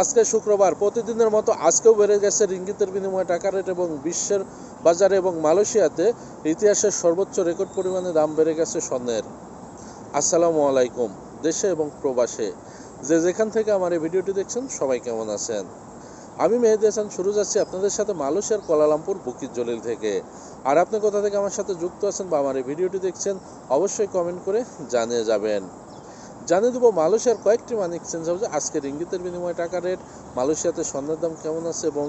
আজকে শুক্রবার প্রতিদিনের মতো আজকেও বেড়ে গেছে রিঙ্গিতের বিনিময়ে টাকা রেট এবং বিশ্বের বাজারে এবং মালয়েশিয়াতে ইতিহাসের সর্বোচ্চ রেকর্ড পরিমাণে দাম বেড়ে গেছে স্বর্ণের। আসসালামু আলাইকুম, দেশে এবং প্রবাসে। যে যেখান থেকে আমার এই ভিডিওটি দেখছেন, সবাই কেমন আছেন? আমি মেহেদি হাসান, শুরু যাচ্ছি আপনাদের সাথে মালয়েশিয়ার কোলালামপুর বুকির জলিল থেকে। আর আপনি কোথা থেকে আমার সাথে যুক্ত আছেন বা আমার এই ভিডিওটি দেখছেন, অবশ্যই কমেন্ট করে জানিয়ে যাবেন। জানিয়ে দেবো, মালয়েশিয়ার কয়েকটি মানি এক্সচেঞ্জ হাউসে আজকে রিঙ্গিতের বিনিময়ে টাকা রেট মালয়েশিয়াতে স্বর্ণের দাম কেমন আছে এবং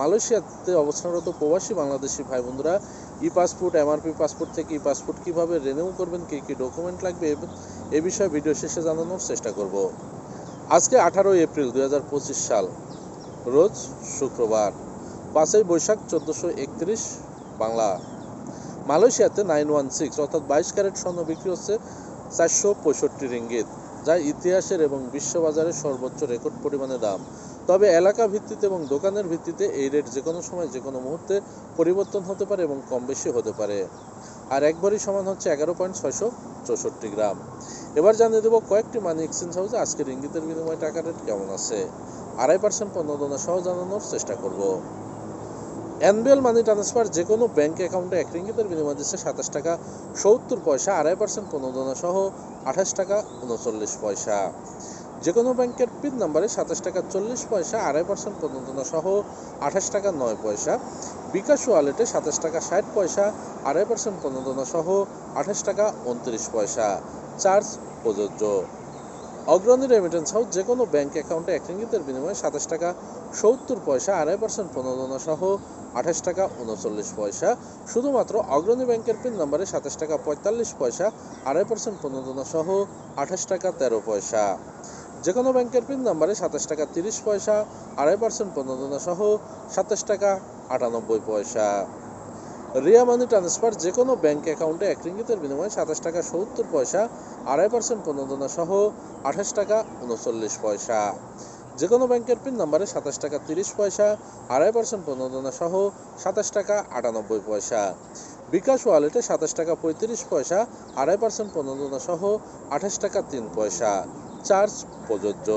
মালয়েশিয়াতে অবস্থানরত প্রবাসী বাংলাদেশি ভাই বন্ধুরা ই পাসপোর্ট, এমআরপি পাসপোর্ট থেকে ই পাসপোর্ট কীভাবে রেনিউ করবেন, কী কী ডকুমেন্ট লাগবে এ বিষয়ে ভিডিও শেষে জানানোর চেষ্টা করব। আজকে আঠারোই এপ্রিল দু হাজার পঁচিশ সাল, রোজ শুক্রবার, পাঁচই বৈশাখ চোদ্দোশো একত্রিশ বাংলা। মালয়েশিয়াতে নাইন ওয়ান সিক্স অর্থাৎ বাইশ ক্যারেট স্বর্ণ বিক্রি হচ্ছে চারশো পঁয়ষট্টি রিঙ্গিত, যা ইতিহাসের এবং বিশ্ববাজারের সর্বোচ্চ রেকর্ড পরিমাণে দাম। তবে এলাকা ভিত্তিতে এবং দোকানের ভিত্তিতে এই রেট যে কোনো সময় যে কোনো মুহূর্তে পরিবর্তন হতে পারে এবং কম বেশি হতে পারে। আর একবারই সমান হচ্ছে এগারো পয়েন্ট ছয়শো চৌষট্টি গ্রাম। এবার জানিয়ে দেবো কয়েকটি মানি এক্সচেঞ্জ হাউসে আজকের ইঙ্গিতের বিনিময়ে টাকা রেট কেমন আছে। আড়াই পার্সেন্ট প্রণোদনা সহ জানানোর চেষ্টা করব। এনবিএল মানি ট্রান্সফার যে কোনো ব্যাঙ্ক অ্যাকাউন্টে এক রিঙ্গিতের বিনিময় দিচ্ছে সাতাশ টাকা সত্তর পয়সা, আড়াই পার্সেন্ট প্রণোদনা সহ আঠাশ টাকা উনচল্লিশ পয়সা। যে কোনো ব্যাংকের পিন নাম্বারে সাতাশ টাকা চল্লিশ পয়সা, আড়াই পার্সেন্ট প্রণোদনা সহ আঠাশ টাকা নয় পয়সা। বিকাশ ওয়ালেটে সাতাশ টাকা ষাট পয়সা, আড়াই পার্সেন্ট প্রণোদনা সহ আঠাশ টাকা উনত্রিশ পয়সা। চার্জ প্রযোজ্য। অগ্রণী রেমিটেন্স হাউস যে কোনো ব্যাঙ্ক অ্যাকাউন্টে এক রিঙ্গিতের বিনিময়ে সাতাশ টাকা সত্তর পয়সা, আড়াই পার্সেন্ট প্রণোদনা সহ আঠাশ টাকা উনচল্লিশ পয়সা। শুধুমাত্র অগ্রণী ব্যাংকের পিন নম্বরে সাতাশ টাকা পঁয়তাল্লিশ পয়সা, আড়াই পার্সেন্ট প্রণোদনা সহ আঠাশ টাকা তেরো পয়সা। যে কোনো ব্যাংকের পিন নম্বরে সাতাশ টাকা তিরিশ পয়সা, আড়াই পার্সেন্ট প্রণোদনা সহ সাতাশ টাকা আটানব্বই পয়সা। রিয়া মানি ট্রান্সফার যে কোনো ব্যাংক অ্যাকাউন্টে এক রিঙ্গিতের বিনিময়ে সাতাশ টাকা সত্তর পয়সা, আড়াই পার্সেন্ট প্রণোদনা সহ আঠাশ টাকা উনচল্লিশ পয়সা। যে কোনো ব্যাংকের পিন নাম্বারে সাতাশ টাকা তিরিশ পয়সা, আড়াই পার্সেন্ট প্রণোদনা সহ সাতাশ টাকা আটানব্বই পয়সা। বিকাশ ওয়ালেটে সাতাশ টাকা পঁয়ত্রিশ পয়সা, আড়াই পার্সেন্ট প্রণোদনা সহ আঠাশ টাকা তিন পয়সা। চার্জ প্রযোজ্য।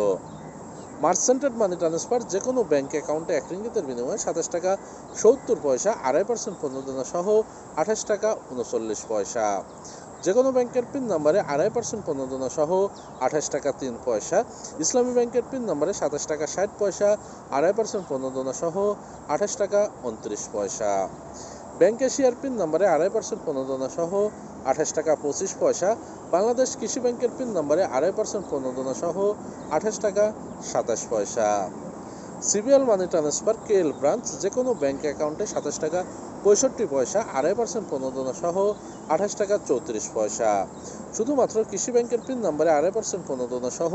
মার্সেন্টেড মানি ট্রান্সফার যে কোনো ব্যাঙ্ক অ্যাকাউন্টে এক রিঙ্গিতের বিনিময়ে সাতাশ টাকা সত্তর পয়সা, আড়াই পার্সেন্ট প্রণোদনা সহ আঠাশ টাকা উনচল্লিশ পয়সা। যে কোনো ব্যাংকের পিন নাম্বারে আড়াই পার্সেন্ট প্রণোদনা সহ আঠাশ টাকা তিন পয়সা, ইসলামী ব্যাংকের পিন নাম্বারে সাতাশ টাকা ষাট পয়সা, আড়াই পার্সেন্ট প্রণোদনা সহ আঠাশ টাকা উনত্রিশ পয়সা। ব্যাংক এশিয়ার পিন নাম্বারে আড়াই পার্সেন্ট প্রণোদনা সহ আঠাশ টাকা পঁচিশ পয়সা, বাংলাদেশ কৃষি ব্যাংকের পিন নাম্বারে আড়াই পার্সেন্ট প্রণোদনা সহ আঠাশ টাকা সাতাশ পয়সা। CBL money transfer, KL branch যে কোনো ব্যাংক অ্যাকাউন্টে সাতাশ টাকা পঁয়ষট্টি পয়সা, আড়াই পার্সেন্ট প্রণোদনা সহ আঠাশ টাকা চৌত্রিশ পয়সা। শুধুমাত্র কৃষি ব্যাংকের পিন নম্বরে আড়াই পার্সেন্ট প্রণোদনা সহ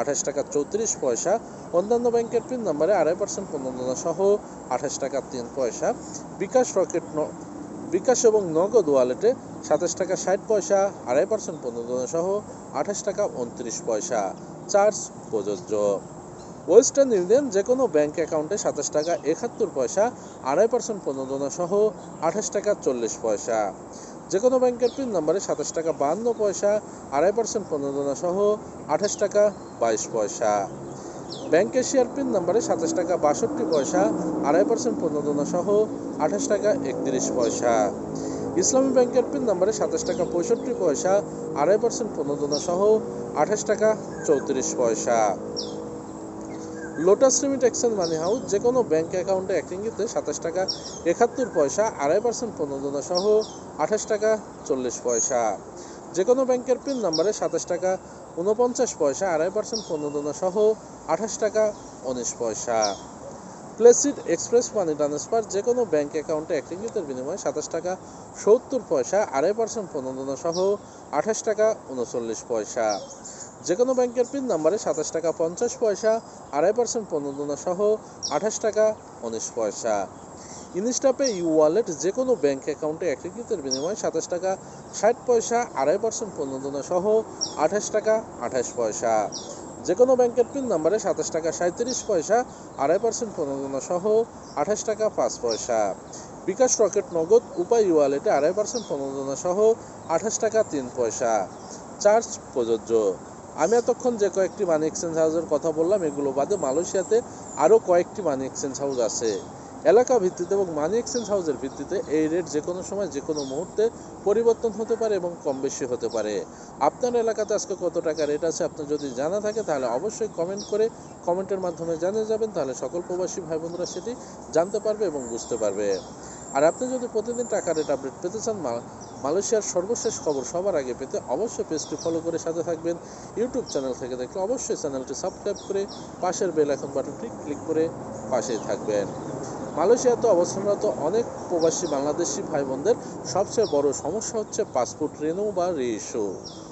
আঠাশ টাকা চৌত্রিশ পয়সা, অন্যান্য ব্যাংকের পিন নম্বরে আড়াই পার্সেন্ট প্রণোদনা সহ আঠাশ টাকা তিন পয়সা, বিকাশ রকেট বিকাশ এবং নগদ ওয়ালেটে সাতাশ টাকা ষাট পয়সা, আড়াই পার্সেন্ট প্রণোদনা সহ আঠাশ টাকা উনত্রিশ পয়সা। চার্জ প্রযোজ্য। ওয়েস্টার্ন ইউনিয়ন যে কোনো ব্যাংক অ্যাকাউন্টে সাতাশ টাকা একাত্তর পয়সা, আড়াই পার্সেন্ট প্রণোদনা সহ আঠাশ টাকা চল্লিশ পয়সা। যে কোনো ব্যাংকের পিন নাম্বারে সাতাশ টাকা বাহান্ন পয়সা, আড়াই পার্সেন্ট প্রণোদনা সহ আঠাশ টাকা বাইশ পয়সা। ব্যাংক এশিয়ার পিন নাম্বারে সাতাশ টাকা বাষট্টি পয়সা, আড়াই পার্সেন্ট প্রণোদনা সহ আঠাশ টাকা একত্রিশ পয়সা। ইসলামী ব্যাংকের পিন নাম্বারে সাতাশ টাকা পঁয়ষট্টি পয়সা, আড়াই পার্সেন্ট প্রণোদনা সহ আঠাশ টাকা চৌত্রিশ পয়সা। Lotus limit exchange money house যে কোনো ব্যাংক অ্যাকাউন্টে এক রিঙ্গিতে সাতাশ টাকা, একাত্তর পয়সা, আড়াই পার্সেন্ট প্রণোদনা সহ আঠাশ টাকা, চল্লিশ পয়সা। যে কোনো ব্যাংকের পিন নাম্বারে সাতাশ টাকা উনপঞ্চাশ পয়সা, আড়াই পার্সেন্ট প্রণোদনা সহ আঠাশ টাকা, উনিশ পয়সা। প্লেসিড এক্সপ্রেস মানি ট্রান্সফার যে কোনো ব্যাংক অ্যাকাউন্টে এক রিঙ্গিতের বিনিময়ে সাতাশ টাকা, সত্তর পয়সা, আড়াই পার্সেন্ট প্রণোদনা সহ আঠাশ টাকা, উনচল্লিশ পয়সা। যে কোনো ব্যাংকের পিন নাম্বারে সাতাশ টাকা পঞ্চাশ পয়সা, আড়াই পার্সেন্ট প্রণোদনা সহ আঠাশ টাকা উনিশ পয়সা। ইনস্টাপে ইউ ওয়ালেট যে কোনো ব্যাংক অ্যাকাউন্টে একীকৃতের বিনিময়ে সাতাশ টাকা, ষাট পয়সা, আড়াই পার্সেন্ট প্রণোদনা সহ আঠাশ টাকা আঠাশ পয়সা। যে কোনো ব্যাংকের পিন নাম্বারে সাতাশ টাকা সাঁত্রিশ পয়সা, আড়াই পার্সেন্ট প্রণোদনা সহ আঠাশ টাকা, পাঁচ পয়সা। বিকাশ রকেট নগদ, উপায় ওয়ালেটে আড়াই পার্সেন্ট প্রণোদনা সহ আঠাশ টাকা, তিন পয়সা। চার্জ প্রযোজ্য। আমি এতক্ষণ যে কয়েকটি মানি এক্সচেঞ্জ হাউসের কথা বললাম, এগুলো বাদে মালয়েশিয়াতে আরও কয়েকটি মানি এক্সচেঞ্জ হাউস আছে। এলাকা ভিত্তিতে এবং মানি এক্সচেঞ্জ হাউসের ভিত্তিতে এই রেট যে কোনো সময়, যে কোনো মুহূর্তে পরিবর্তন হতে পারে এবং কম বেশি হতে পারে। আপনার এলাকাতে আজকে কত টাকা রেট আছে আপনার যদি জানা থাকে, তাহলে অবশ্যই কমেন্ট করে কমেন্টের মাধ্যমে জানিয়ে যাবেন, তাহলে সকল প্রবাসী ভাই বোনরা সেটি জানতে পারবে এবং বুঝতে পারবে। আর আপনি যদি প্রতিদিন টাকা রেট আপডেট পেতে চান মালয়েশিয়ার সর্বশেষ খবর সবার আগে পেতে অবশ্যই পেজটি ফলো করে সাথে থাকবেন। ইউটিউব চ্যানেল থেকে দেখলে অবশ্যই চ্যানেলটি সাবস্ক্রাইব করে পাশের বেল এখন বাটনটি ক্লিক করে পাশেই থাকবেন। মালয়েশিয়াতে অবস্থানরত অনেক প্রবাসী বাংলাদেশি ভাই বোনদের সবচেয়ে বড় সমস্যা হচ্ছে পাসপোর্ট রেনু বা রেশো।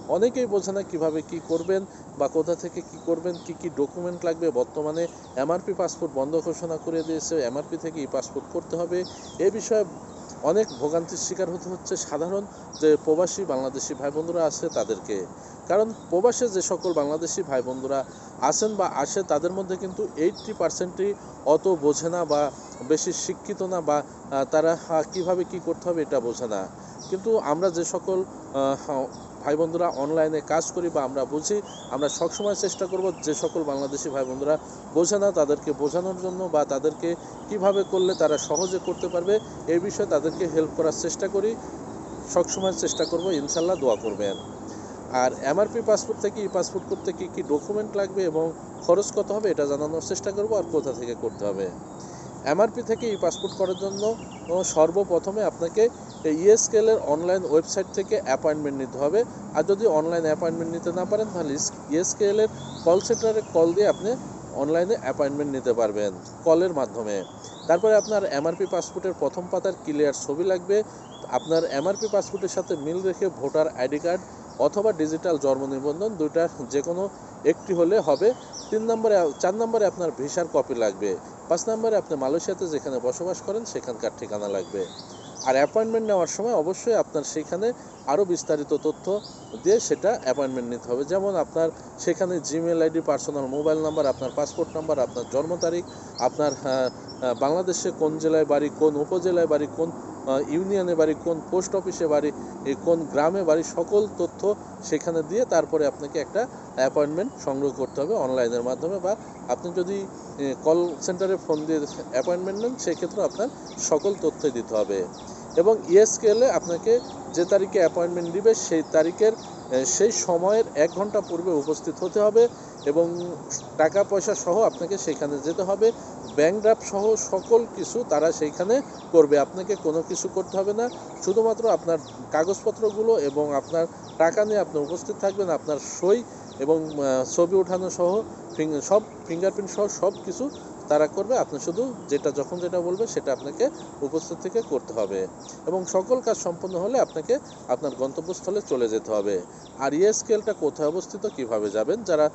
অনেকেই বোঝে না কীভাবে কি করবেন বা কোথা থেকে কি করবেন, কি কি ডকুমেন্ট লাগবে। বর্তমানে এমআরপি পাসপোর্ট বন্ধ ঘোষণা করে দিয়েছে। এমআরপি থেকে ই পাসপোর্ট করতে হবে। এ বিষয়ে অনেক ভোগান্তির শিকার হতে হচ্ছে সাধারণ যে প্রবাসী বাংলাদেশি ভাই বন্ধুরা আছে তাদেরকে। কারণ প্রবাসে যে সকল বাংলাদেশি ভাই বন্ধুরা আছেন বা আসে, তাদের মধ্যে কিন্তু এইটটি পার্সেন্টই অত বোঝে না বা বেশি শিক্ষিত না বা তারা কীভাবে কি করতে হবে এটা বোঝে না। কিন্তু আমরা যে সকল ভাই বন্ধুরা অনলাইনে কাজ করি বা আমরা বুঝি, আমরা সবসময় চেষ্টা করব যে সকল বাংলাদেশি ভাই বন্ধুরা বোঝে না, তাদেরকে বোঝানোর জন্য বা তাদেরকে কীভাবে করলে তারা সহজে করতে পারবে, এই বিষয়ে তাদেরকে হেল্প করার চেষ্টা করি। সবসময় চেষ্টা করব ইনশাল্লাহ দোয়া করবেন। আর এমআরপি পাসপোর্ট থেকে ই পাসপোর্ট করতে কি কি ডকুমেন্ট লাগবে এবং খরচ কত হবে, এটা জানানোর চেষ্টা করব আর কোথা থেকে করতে হবে। এমআরপি থেকে ই পাসপোর্ট করার জন্য সর্বপ্রথমে আপনাকে ইএসকেলের অনলাইন ওয়েবসাইট থেকে অ্যাপয়েন্টমেন্ট নিতে হবে। আর যদি অনলাইন অ্যাপয়েন্টমেন্ট নিতে না পারেন, তাহলে ইএসকেলের কল সেন্টারে কল দিয়ে আপনি অনলাইনে অ্যাপয়েন্টমেন্ট নিতে পারবেন কলের মাধ্যমে। তারপরে আপনার এমআরপি পাসপোর্টের প্রথম পাতার ক্লিয়ার ছবি লাগবে। আপনার এমআরপি পাসপোর্টের সাথে মিল রেখে ভোটার আইডি কার্ড অথবা ডিজিটাল জন্ম নিবন্ধন দুইটার যে কোনো একটি হলে হবে। তিন নম্বরে, চার নম্বরে আপনার ভিসার কপি লাগবে। পাঁচ নম্বরে আপনি মালয়েশিয়াতে যেখানে বসবাস করেন, সেখানকার ঠিকানা লাগবে। আর অ্যাপয়েন্টমেন্ট নেওয়ার সময় অবশ্যই আপনার সেখানে আরও বিস্তারিত তথ্য দিয়ে সেটা অ্যাপয়েন্টমেন্ট নিতে হবে। যেমন আপনার সেখানে Gmail ID personal mobile number আপনার পাসপোর্ট নাম্বার আপনার জন্ম তারিখ আপনার আহ, আহ, বাংলাদেশে কোন জেলায় বাড়ি কোন উপজেলায় বাড়ি কোন ইউনিয়নে বাড়ি, কোন পোস্ট অফিসে বাড়ি কোন গ্রামে বাড়ি, সকল তথ্য সেখানে দিয়ে তারপরে আপনাকে একটা অ্যাপয়েন্টমেন্ট সংগ্রহ করতে হবে অনলাইনের মাধ্যমে বা আপনি যদি কল সেন্টারে ফোন দিয়ে অ্যাপয়েন্টমেন্ট নেন সেক্ষেত্রে আপনার সকল তথ্যই দিতে হবে। এবং ইএসকেলে আপনাকে যে তারিখে অ্যাপয়েন্টমেন্ট দিবে, সেই তারিখের সেই সময়ের এক ঘণ্টা পূর্বে উপস্থিত হতে হবে এবং টাকা পয়সা সহ আপনাকে সেখানে যেতে হবে। ব্যাংক ড্রাফট সহ সকল কিছু তারা সেইখানে করবে। আপনাকে কোনো কিছু করতে হবে না। শুধুমাত্র আপনার কাগজপত্রগুলো এবং আপনার টাকা নিয়ে আপনি উপস্থিত থাকবেন, আপনার সই এবং ছবি ওঠানো সহ সব ফিঙ্গারপ্রিন্ট সহ সব কিছু তারা করবে, আপনি শুধু যেটা যখন যেটা বলবে সেটা আপনাকে উপস্থিত থেকে করতে হবে। এবং সকল কাজ সম্পন্ন হলে আপনাকে আপনার গন্তব্যস্থলে চলে যেতে হবে। আর ইয়ে স্কেলটা কোথায় অবস্থিত, কীভাবে যাবেন? যারা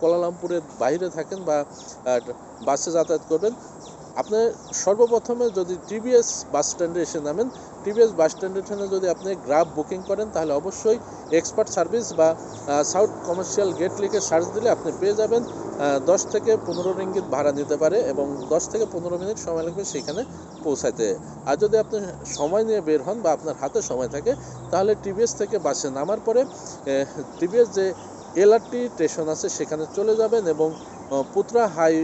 কোলালামপুরের বাইরে থাকেন বা বাসে যাতায়াত করবেন, আপনি সর্বপ্রথমে যদি টিভিএস বাস স্ট্যান্ডে এসে নামেন, টিভিএস বাস স্ট্যান্ডের এখানে যদি আপনি গ্রাফ বুকিং করেন, তাহলে অবশ্যই এক্সপার্ট সার্ভিস বা সাউথ কমার্শিয়াল গেট লিখে সার্চ দিলে আপনি পেয়ে যাবেন। দশ থেকে পনেরো রিঙ্গিত ভাড়া নিতে পারে এবং দশ থেকে পনেরো মিনিট সময় লাগবে সেখানে পৌঁছাতে আর যদি আপনি সময় নিয়ে বের হন বা আপনার হাতে সময় থাকে, তাহলে টিভিএস থেকে বাসে নামার পরে টিভিএস যে এলআরটি স্টেশন আছে সেখানে চলে যাবেন এবং পুত্রা হাই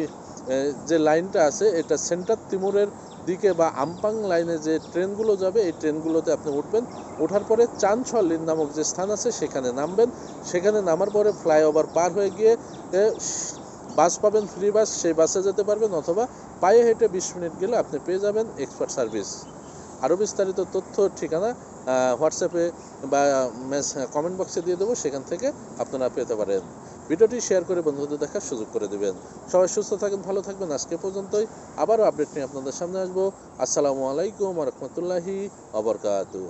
যে লাইনটা আছে, এটা সেন্টার তিমুরের দিকে বা আমপাং লাইনে যে ট্রেনগুলো যাবে, এই ট্রেনগুলোতে আপনি উঠবেন। ওঠার পরে চানছলিন নামক যে স্থান আছে, সেখানে নামবেন। সেখানে নামার পরে ফ্লাইওভার পার হয়ে গিয়ে বাস পাবেন, ফ্রি বাস, সেই বাসে যেতে পারবেন অথবা পায়ে হেঁটে বিশ মিনিট গেলে আপনি পেয়ে যাবেন এক্সপার্ট সার্ভিস আরও বিস্তারিত তথ্য, ঠিকানা হোয়াটসঅ্যাপে বা কমেন্ট বক্সে দিয়ে দেবো, সেখান থেকে আপনারা পেতে পারেন। ভিডিওটি শেয়ার করে বন্ধুদের দেখার সুযোগ করে দেবেন। সবাই সুস্থ থাকেন, ভালো থাকবেন। আজকে পর্যন্তই। আবারও আপডেট নিয়ে আপনাদের সামনে আসব। আসসালামু আলাইকুম রহমতুল্লাহি আবরকাতু